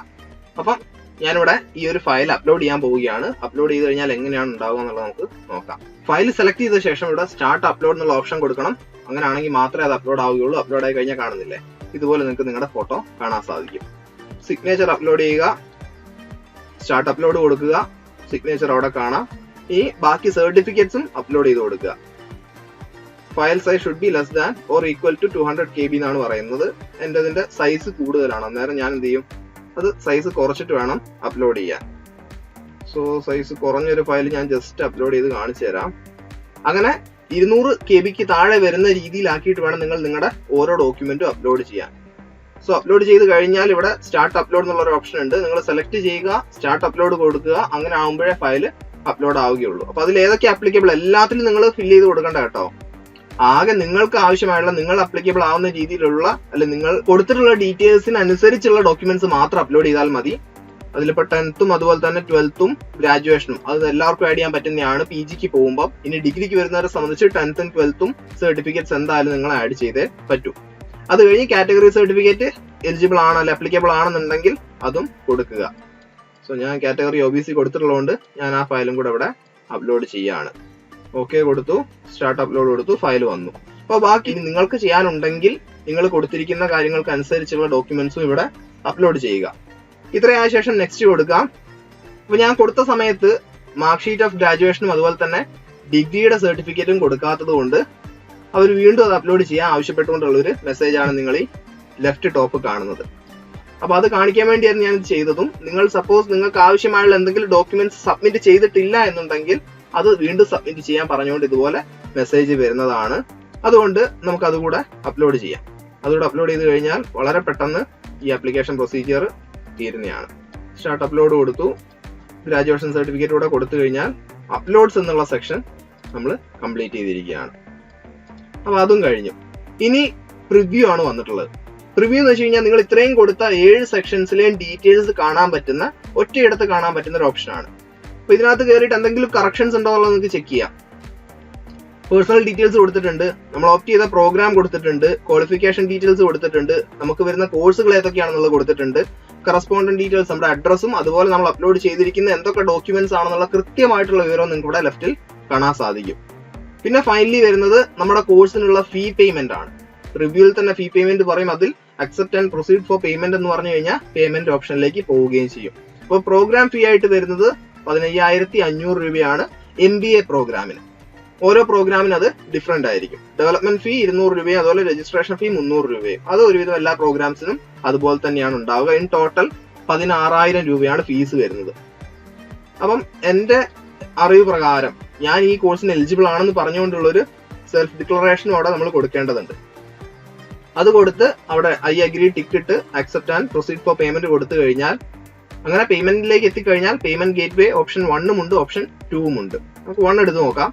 അപ്പം ഞാനിവിടെ ഈ ഒരു ഫയൽ അപ്ലോഡ് ചെയ്യാൻ പോവുകയാണ്. അപ്ലോഡ് ചെയ്ത് കഴിഞ്ഞാൽ എങ്ങനെയാണ് ഉണ്ടാവുക എന്നുള്ളത് നമുക്ക് നോക്കാം. ഫയൽ സെലക്ട് ചെയ്ത ശേഷം ഇവിടെ സ്റ്റാർട്ട് അപ്ലോഡ് എന്നുള്ള ഓപ്ഷൻ കൊടുക്കണം. അങ്ങനെയാണെങ്കിൽ മാത്രമേ അത് അപ്ലോഡ് ആവുകയുള്ളൂ. അപ്ലോഡ് ആയി കഴിഞ്ഞാൽ കാണുന്നില്ലേ? ഇതുപോലെ നിങ്ങൾക്ക് നിങ്ങളുടെ ഫോട്ടോ കാണാൻ സാധിക്കും. സിഗ്നേച്ചർ അപ്ലോഡ് ചെയ്യുക. സ്റ്റാർട്ട് അപ്ലോഡ് കൊടുക്കുക. സിഗ്നേച്ചർ അവിടെ കാണാം. ഈ ബാക്കി സർട്ടിഫിക്കറ്റ്സും അപ്ലോഡ് ചെയ്ത് കൊടുക്കുക. File size should be less than or equal to two hundred K B എന്നാണ് പറയുന്നത്. എന്റെ സൈസ് കൂടുതലാണ്. അന്നേരം ഞാൻ എന്ത് ചെയ്യും? അത് സൈസ് കുറച്ചിട്ട് വേണം അപ്ലോഡ് ചെയ്യാൻ. സോ സൈസ് കുറഞ്ഞൊരു ഫയൽ ഞാൻ ജസ്റ്റ് അപ്ലോഡ് ചെയ്ത് കാണിച്ചു തരാം. അങ്ങനെ ഇരുന്നൂറ് കെ ബിക്ക് താഴെ വരുന്ന രീതിയിലാക്കിയിട്ട് വേണം നിങ്ങൾ നിങ്ങളുടെ ഓരോ ഡോക്യുമെന്റും അപ്ലോഡ് ചെയ്യാൻ. സോ അപ്ലോഡ് ചെയ്ത് കഴിഞ്ഞാൽ ഇവിടെ സ്റ്റാർട്ട് അപ്ലോഡ് എന്നുള്ള ഒരു ഓപ്ഷൻ ഉണ്ട്. നിങ്ങൾ സെലക്ട് ചെയ്യുക സ്റ്റാർട്ട് അപ്ലോഡ് കൊടുക്കുക അങ്ങനെ ആകുമ്പോഴേ ഫയൽ അപ്ലോഡ് ആവുകയുള്ളൂ. അപ്പൊ അതിൽ ഏതൊക്കെ ആപ്ലിക്കബിൾ എല്ലാത്തിലും നിങ്ങൾ ഫില്ല് ചെയ്ത് കൊടുക്കേണ്ട കേട്ടോ. ആകെ നിങ്ങൾക്ക് ആവശ്യമായുള്ള നിങ്ങൾ അപ്ലിക്കബിൾ ആവുന്ന രീതിയിലുള്ള അല്ലെ നിങ്ങൾ കൊടുത്തിട്ടുള്ള ഡീറ്റെയിൽസിന് അനുസരിച്ചുള്ള ഡോക്യുമെന്റ്സ് മാത്രം അപ്ലോഡ് ചെയ്താൽ മതി. അതിലിപ്പോ ടെൻത്തും അതുപോലെ തന്നെ ട്വൽത്തും ഗ്രാജുവേഷനും അത് എല്ലാവർക്കും ആഡ് ചെയ്യാൻ പറ്റുന്നതാണ് പി ജിക്ക് പോകുമ്പോൾ ഇനി ഡിഗ്രിക്ക് വരുന്നവരെ സംബന്ധിച്ച് ടെൻത്തും ട്വൽത്തും സർട്ടിഫിക്കറ്റ്സ് എന്തായാലും നിങ്ങൾ ആഡ് ചെയ്തേ പറ്റൂ. അത് കഴിഞ്ഞ് കാറ്റഗറി സർട്ടിഫിക്കറ്റ് എലിജിബിൾ ആണോ അല്ലെ അപ്ലിക്കബിൾ ആണെന്നുണ്ടെങ്കിൽ അതും കൊടുക്കുക. സോ ഞാൻ കാറ്റഗറി ഒ ബി സി കൊടുത്തിട്ടുള്ളതുകൊണ്ട് ഞാൻ ആ ഫയലും കൂടെ ഇവിടെ അപ്ലോഡ് ചെയ്യാണ്. ഓക്കെ കൊടുത്തു. സ്റ്റാർട്ട് അപ്ലോഡ് കൊടുത്തു. ഫയൽ വന്നു. അപ്പോൾ ബാക്കി നിങ്ങൾക്ക് ചെയ്യാനുണ്ടെങ്കിൽ നിങ്ങൾ കൊടുത്തിരിക്കുന്ന കാര്യങ്ങൾക്ക് അനുസരിച്ചുള്ള ഡോക്യുമെന്റ്സും ഇവിടെ അപ്ലോഡ് ചെയ്യുക. ഇത്രയായ ശേഷം നെക്സ്റ്റ് കൊടുക്കാം. അപ്പൊ ഞാൻ കൊടുത്ത സമയത്ത് മാർക്ക് ഷീറ്റ് ഓഫ് ഗ്രാജുവേഷനും അതുപോലെ തന്നെ ഡിഗ്രിയുടെ സർട്ടിഫിക്കറ്റും കൊടുക്കാത്തത് കൊണ്ട് അവർ വീണ്ടും അത് അപ്ലോഡ് ചെയ്യാൻ ആവശ്യപ്പെട്ടുകൊണ്ടുള്ള ഒരു മെസ്സേജ് ആണ് നിങ്ങൾ ഈ ലെഫ്റ്റ് ടോപ്പ് കാണുന്നത്. അപ്പൊ അത് കാണിക്കാൻ വേണ്ടിയാണ് ഞാൻ ഇത് ചെയ്തതും. നിങ്ങൾ സപ്പോസ് നിങ്ങൾക്ക് ആവശ്യമായുള്ള എന്തെങ്കിലും ഡോക്യുമെന്റ്സ് സബ്മിറ്റ് ചെയ്തിട്ടില്ല എന്നുണ്ടെങ്കിൽ അത് വീണ്ടും സബ്മിറ്റ് ചെയ്യാൻ പറഞ്ഞുകൊണ്ട് ഇതുപോലെ മെസ്സേജ് വരുന്നതാണ്. അതുകൊണ്ട് നമുക്ക് അതുകൂടെ അപ്ലോഡ് ചെയ്യാം. അതുകൂടെ അപ്ലോഡ് ചെയ്ത് കഴിഞ്ഞാൽ വളരെ പെട്ടെന്ന് ഈ ആപ്ലിക്കേഷൻ പ്രൊസീജിയർ തീരുന്നതാണ്. സ്റ്റാർട്ട് അപ്ലോഡ് കൊടുത്തു. ഗ്രാജുവേഷൻ സർട്ടിഫിക്കറ്റ് കൂടെ കൊടുത്തു കഴിഞ്ഞാൽ അപ്ലോഡ്സ് എന്നുള്ള സെക്ഷൻ നമ്മൾ കംപ്ലീറ്റ് ചെയ്തിരിക്കുകയാണ്. അപ്പോൾ അതും കഴിഞ്ഞു. ഇനി പ്രിവ്യൂ ആണ് വന്നിട്ടുള്ളത്. പ്രിവ്യൂ എന്ന് വെച്ച് കഴിഞ്ഞാൽ നിങ്ങൾ ഇത്രയും കൊടുത്ത ഏഴ് സെക്ഷൻസിലെയും ഡീറ്റെയിൽസ് കാണാൻ പറ്റുന്ന ഒറ്റയിടത്ത് കാണാൻ പറ്റുന്ന ഒരു ഓപ്ഷനാണ് അപ്പൊ ഇതിനകത്ത് കയറിയിട്ട് എന്തെങ്കിലും കറക്ഷൻസ് ഉണ്ടോ എന്നുള്ളത് നിങ്ങൾക്ക് ചെക്ക് ചെയ്യാം. പേഴ്സണൽ ഡീറ്റെയിൽസ് കൊടുത്തിട്ടുണ്ട്. നമ്മൾ ഓപ്റ്റ് ചെയ്ത പ്രോഗ്രാം കൊടുത്തിട്ടുണ്ട്. ക്വാളിഫിക്കേഷൻ ഡീറ്റെയിൽസ് കൊടുത്തിട്ടുണ്ട്. നമുക്ക് വരുന്ന കോഴ്സുകൾ ഏതൊക്കെയാണെന്നുള്ളത് കൊടുത്തിട്ടുണ്ട്. കറസ്പോണ്ടന്റ് ഡീറ്റെയിൽസ് നമ്മുടെ അഡ്രസ്സും അതുപോലെ നമ്മൾ അപ്ലോഡ് ചെയ്തിരിക്കുന്ന എന്തൊക്കെ ഡോക്യുമെന്റ്സ് ആണെന്നുള്ള കൃത്യമായിട്ടുള്ള വിവരം നിങ്ങൾക്ക് ഇവിടെ ലെഫ്റ്റിൽ കാണാൻ സാധിക്കും. പിന്നെ ഫൈനലി വരുന്നത് നമ്മുടെ കോഴ്സിനുള്ള ഫീ പേയ്മെന്റ് ആണ്. റിവ്യൂവിൽ തന്നെ ഫീ പേയ്മെന്റ് പറയും. അതിൽ accept and proceed for payment എന്ന് പറഞ്ഞു കഴിഞ്ഞാൽ പേയ്മെന്റ് ഓപ്ഷനിലേക്ക് പോവുകയും ചെയ്യും. അപ്പോൾ പ്രോഗ്രാം ഫീ ആയിട്ട് വരുന്നത് പതിനയ്യായിരത്തി അഞ്ഞൂറ് രൂപയാണ് എം ബി എ പ്രോഗ്രാമിന് ഓരോ പ്രോഗ്രാമിന് അത് ഡിഫറെന്റ് ആയിരിക്കും. ഡെവലപ്മെന്റ് ഫീ ഇരുന്നൂറ് രൂപയും അതുപോലെ രജിസ്ട്രേഷൻ ഫീ മുന്നൂറ് രൂപയും. അത് ഒരുവിധം എല്ലാ പ്രോഗ്രാംസിനും അതുപോലെ തന്നെയാണ് ഉണ്ടാവുക. ഇൻ ടോട്ടൽ പതിനാറായിരം രൂപയാണ് ഫീസ് വരുന്നത്. അപ്പം എന്റെ അറിവ് പ്രകാരം ഞാൻ ഈ കോഴ്സിന് എലിജിബിൾ ആണെന്ന് പറഞ്ഞുകൊണ്ടുള്ളൊരു സെൽഫ് ഡിക്ലറേഷൻ അവിടെ നമ്മൾ കൊടുക്കേണ്ടതുണ്ട്. അത് കൊടുത്ത് അവിടെ I agree ticket accept and proceed for payment കൊടുത്തു കഴിഞ്ഞാൽ അങ്ങനെ പേയ്മെന്റിലേക്ക് എത്തിക്കഴിഞ്ഞാൽ പേയ്മെന്റ് ഗേറ്റ് വേ ഓപ്ഷൻ വണ്ണും ഉണ്ട് ഓപ്ഷൻ ടൂവും ഉണ്ട്. നമുക്ക് വൺ എടുത്ത് നോക്കാം.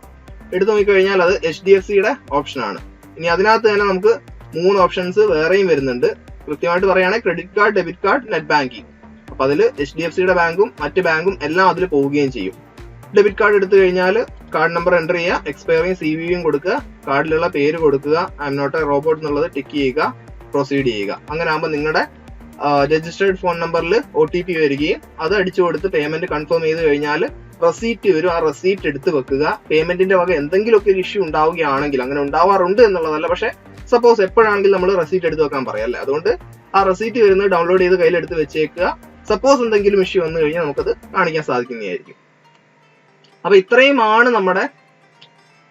എടുത്തു നോക്കിക്കഴിഞ്ഞാൽ അത് എച്ച് ഡി എഫ് സിയുടെ ഓപ്ഷൻ ആണ്. ഇനി അതിനകത്ത് തന്നെ നമുക്ക് മൂന്ന് ഓപ്ഷൻസ് വേറെയും വരുന്നുണ്ട്. കൃത്യമായിട്ട് പറയുകയാണെങ്കിൽ credit card debit card net banking അപ്പൊ അതിൽ എച്ച് ഡി എഫ് സിയുടെ ബാങ്കും മറ്റ് ബാങ്കും എല്ലാം അതിൽ പോവുകയും ചെയ്യും. ഡെബിറ്റ് കാർഡ് എടുത്തു കഴിഞ്ഞാൽ കാർഡ് നമ്പർ എന്റർ ചെയ്യുക എക്സ്പയറിങ് സി വിയും കൊടുക്കുക കാർഡിലുള്ള പേര് കൊടുക്കുക I am not a robot എന്നുള്ളത് ടിക്ക് ചെയ്യുക പ്രൊസീഡ് ചെയ്യുക. അങ്ങനെ ആകുമ്പോൾ നിങ്ങളുടെ രജിസ്റ്റേർഡ് ഫോൺ നമ്പറിൽ ഒ ടി പി വരികയും അത് അടിച്ചു കൊടുത്ത് പേയ്മെന്റ് കൺഫേം ചെയ്ത് കഴിഞ്ഞാൽ റെസീപ്റ്റ് വരും. ആ റെസീപ്റ്റ് എടുത്ത് വെക്കുക. പേയ്മെന്റിന്റെ വക എന്തെങ്കിലുമൊക്കെ ഒരു ഇഷ്യൂ ഉണ്ടാവുകയാണെങ്കിൽ അങ്ങനെ ഉണ്ടാവാറുണ്ട് എന്നുള്ളതല്ല. പക്ഷെ സപ്പോസ് എപ്പോഴാണെങ്കിൽ നമ്മൾ റെസീപ്റ്റ് എടുത്ത് വെക്കാൻ പറയല്ലേ അതുകൊണ്ട് ആ റെസീപ്റ്റ് വരുന്നത് ഡൗൺലോഡ് ചെയ്ത് കയ്യിലെടുത്ത് വെച്ചേക്കുക. സപ്പോസ് എന്തെങ്കിലും ഇഷ്യൂ വന്നു കഴിഞ്ഞാൽ നമുക്കത് കാണിക്കാൻ സാധിക്കുന്നതായിരിക്കും. അപ്പൊ ഇത്രയുമാണ് നമ്മുടെ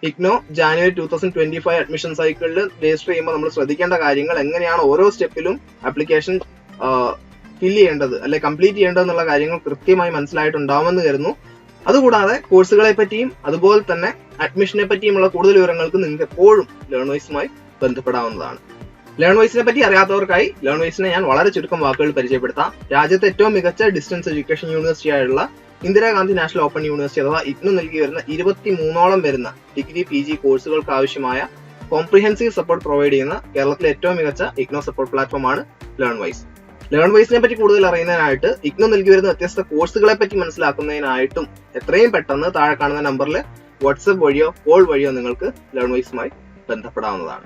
IGNOU January two thousand twenty five admission സൈക്കിളിൽ രജിസ്റ്റർ ചെയ്യുമ്പോൾ നമ്മൾ ശ്രദ്ധിക്കേണ്ട കാര്യങ്ങൾ എങ്ങനെയാണ് ഓരോ സ്റ്റെപ്പിലും ആപ്ലിക്കേഷൻ ഫില്ല് ചെയ്യേണ്ടത് അല്ലെ കംപ്ലീറ്റ് ചെയ്യേണ്ടത് എന്നുള്ള കാര്യങ്ങൾ കൃത്യമായി മനസ്സിലായിട്ടുണ്ടാവുമെന്ന് കരുതുന്നു. അതുകൂടാതെ കോഴ്സുകളെ പറ്റിയും അതുപോലെ തന്നെ അഡ്മിഷനെ പറ്റിയുമുള്ള കൂടുതൽ വിവരങ്ങൾക്ക് നിങ്ങൾക്ക് എപ്പോഴും ലേൺ വൈസുമായി ബന്ധപ്പെടാവുന്നതാണ്. ലേൺ വൈസിനെ പറ്റി അറിയാത്തവർക്കായി ലേൺ വൈസിനെ ഞാൻ വളരെ ചുരുക്കം വാക്കുകൾ പരിചയപ്പെടുത്താം. രാജ്യത്തെ ഏറ്റവും മികച്ച ഡിസ്റ്റൻസ് എഡ്യൂക്കേഷൻ യൂണിവേഴ്സിറ്റി ആയുള്ള ഇന്ദിരാഗാന്ധി നാഷണൽ ഓപ്പൺ യൂണിവേഴ്സിറ്റി അഥവാ ഇഗ്നു നൽകി വരുന്ന ഇരുപത്തി മൂന്നോളം വരുന്ന ഡിഗ്രി പി ജി കോഴ്സുകൾക്ക് ആവശ്യമായ കോംപ്രിഹെൻസീവ് സപ്പോർട്ട് പ്രൊവൈഡ് ചെയ്യുന്ന കേരളത്തിലെ ഏറ്റവും മികച്ച ഇഗ്നോ സപ്പോർട്ട് പ്ലാറ്റ്ഫോമാണ് ലേൺ വൈസ് ലേൺ വൈസിനെ പറ്റി കൂടുതൽ അറിയുന്നതിനായിട്ട് ഇഗ്നോ നൽകി വരുന്ന വ്യത്യസ്ത കോഴ്സുകളെ പറ്റി മനസ്സിലാക്കുന്നതിനായിട്ടും എത്രയും പെട്ടെന്ന് താഴെ കാണുന്ന നമ്പറിൽ വാട്സപ്പ് വഴിയോ കോൾ വഴിയോ നിങ്ങൾക്ക് ലേൺ വൈസുമായി ബന്ധപ്പെടാവുന്നതാണ്.